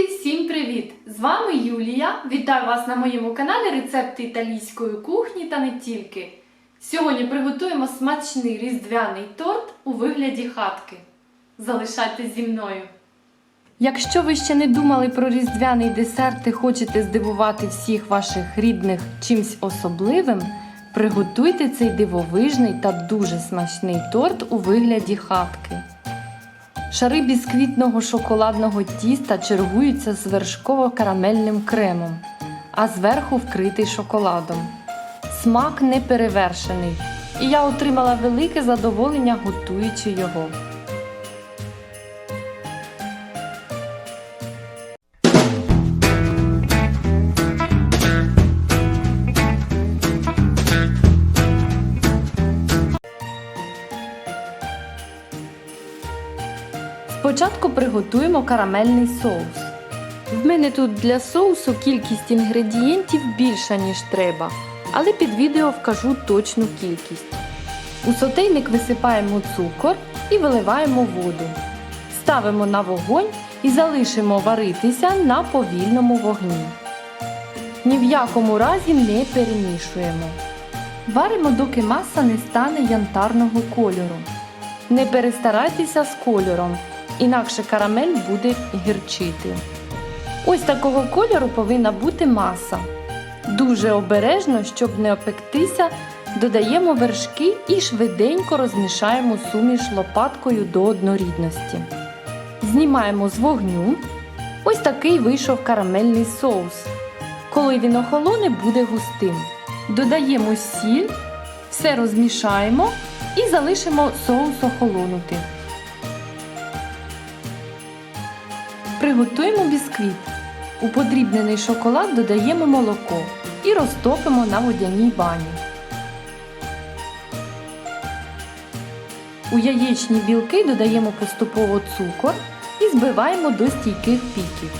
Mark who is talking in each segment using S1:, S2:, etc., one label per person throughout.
S1: Друзі, всім привіт! З вами Юлія. Вітаю вас на моєму каналі Рецепти італійської кухні та не тільки. Сьогодні приготуємо смачний різдвяний торт у вигляді хатки. Залишайтесь зі мною. Якщо ви ще не думали про різдвяний десерт і хочете здивувати всіх ваших рідних чимсь особливим, приготуйте цей дивовижний та дуже смачний торт у вигляді хатки. Шари бісквітного шоколадного тіста чергуються з вершково-карамельним кремом, а зверху вкритий шоколадом. Смак неперевершений, і я отримала велике задоволення, готуючи його. Спочатку приготуємо карамельний соус. В мене тут для соусу кількість інгредієнтів більша, ніж треба, але під відео вкажу точну кількість. У сотейник висипаємо цукор і виливаємо воду. Ставимо на вогонь і залишимо варитися на повільному вогні. Ні в якому разі не перемішуємо. Варимо, доки маса не стане янтарного кольору. Не перестарайтеся з кольором, інакше карамель буде гірчити. Ось такого кольору повинна бути маса. Дуже обережно, щоб не опектися, додаємо вершки і швиденько розмішаємо суміш лопаткою до однорідності. Знімаємо з вогню. Ось такий вийшов карамельний соус. Коли він охолоне, буде густим. Додаємо сіль, все розмішаємо і залишимо соус охолонути. Приготуємо бісквіт. У подрібнений шоколад додаємо молоко і розтопимо на водяній бані. У яєчні білки додаємо поступово цукор і збиваємо до стійких піків.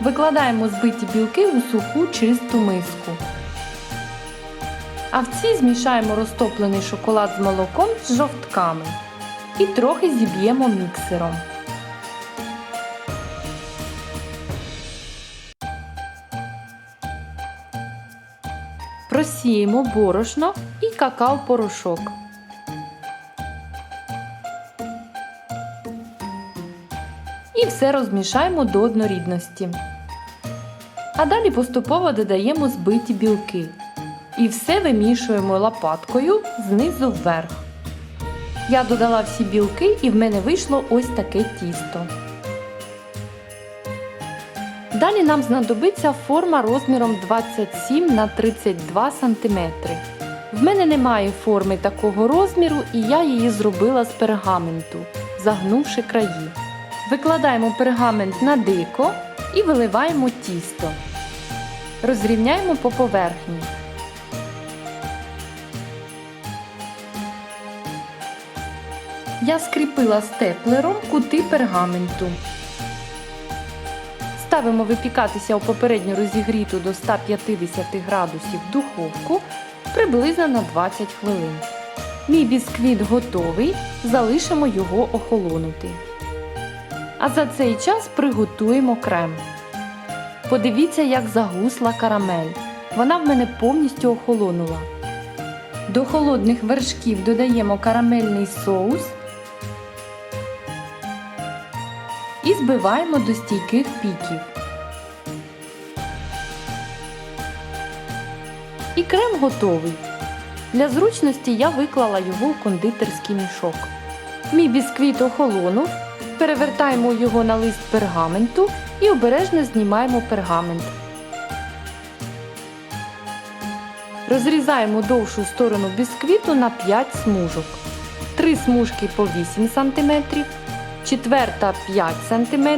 S1: Викладаємо збиті білки у суху чисту миску. А в цій змішаємо розтоплений шоколад з молоком з жовтками і трохи зіб'ємо міксером. Просіємо борошно і какао-порошок. І все розмішаємо до однорідності. А далі поступово додаємо збиті білки. І все вимішуємо лопаткою знизу вверх. Я додала всі білки і в мене вийшло ось таке тісто. Далі нам знадобиться форма розміром 27 на 32 см. В мене немає форми такого розміру і я її зробила з пергаменту, загнувши краї. Викладаємо пергамент на дико і виливаємо тісто. Розрівняємо по поверхні. Я скріпила степлером кути пергаменту. Ставимо випікатися у попередньо розігріту до 150 градусів духовку приблизно на 20 хвилин. Мій бісквіт готовий, залишимо його охолонути. А за цей час приготуємо крем. Подивіться, як загусла карамель. Вона в мене повністю охолонула. До холодних вершків додаємо карамельний соус і збиваємо до стійких піків. І крем готовий. Для зручності я виклала його у кондитерський мішок. Мій бісквіт охолонув, перевертаємо його на лист пергаменту і обережно знімаємо пергамент. Розрізаємо довшу сторону бісквіту на 5 смужок. 3 смужки по 8 см, четверта 5 см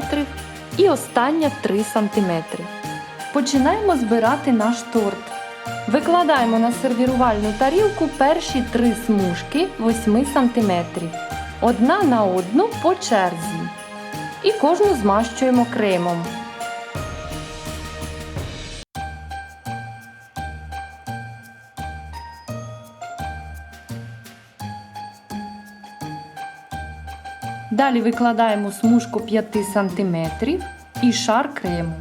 S1: і остання 3 см. Починаємо збирати наш торт. Викладаємо на сервірувальну тарілку перші три смужки 8 см. Одна на одну по черзі. І кожну змащуємо кремом. Далі викладаємо смужку 5 см і шар крему.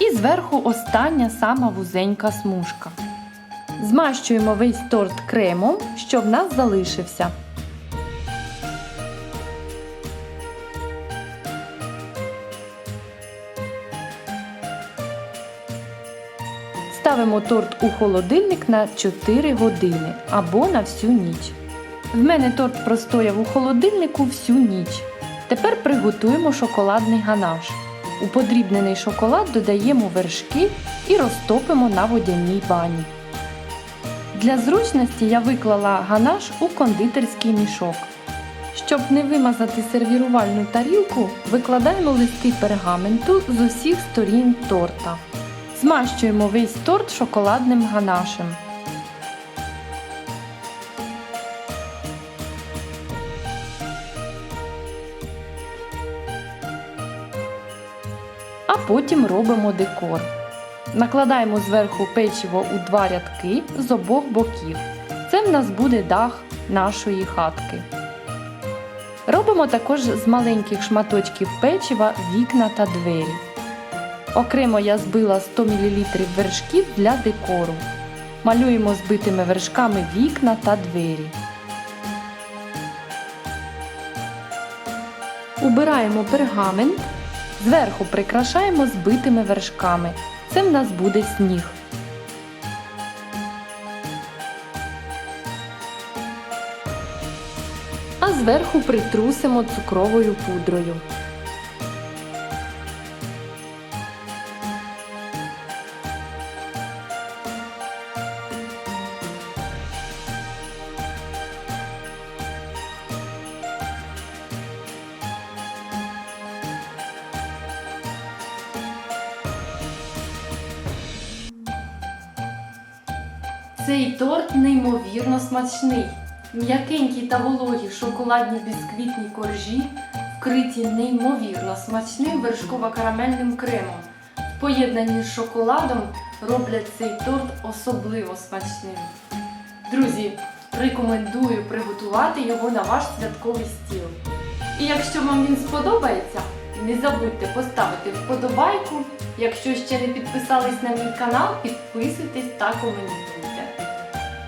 S1: І зверху остання сама вузенька смужка. Змащуємо весь торт кремом, що в нас залишився. Ставимо торт у холодильник на 4 години або на всю ніч. В мене торт простояв у холодильнику всю ніч. Тепер приготуємо шоколадний ганаш. У подрібнений шоколад додаємо вершки і розтопимо на водяній бані. Для зручності я виклала ганаш у кондитерський мішок. Щоб не вимазати сервірувальну тарілку, викладаємо листи пергаменту з усіх сторін торта. Змащуємо весь торт шоколадним ганашем. А потім робимо декор. Накладаємо зверху печиво у два рядки з обох боків. Це в нас буде дах нашої хатки. Робимо також з маленьких шматочків печива вікна та двері. Окремо я збила 100 мл вершків для декору. Малюємо збитими вершками вікна та двері. Убираємо пергамент. Зверху прикрашаємо збитими вершками. Це в нас буде сніг. А зверху притрусимо цукровою пудрою. Цей торт неймовірно смачний. М'якенькі та вологі шоколадні бісквітні коржі, вкриті неймовірно смачним вершково-карамельним кремом. В поєднанні з шоколадом роблять цей торт особливо смачним. Друзі, рекомендую приготувати його на ваш святковий стіл. І якщо вам він сподобається, не забудьте поставити вподобайку. Якщо ще не підписались на мій канал, підписуйтесь та коментуйте.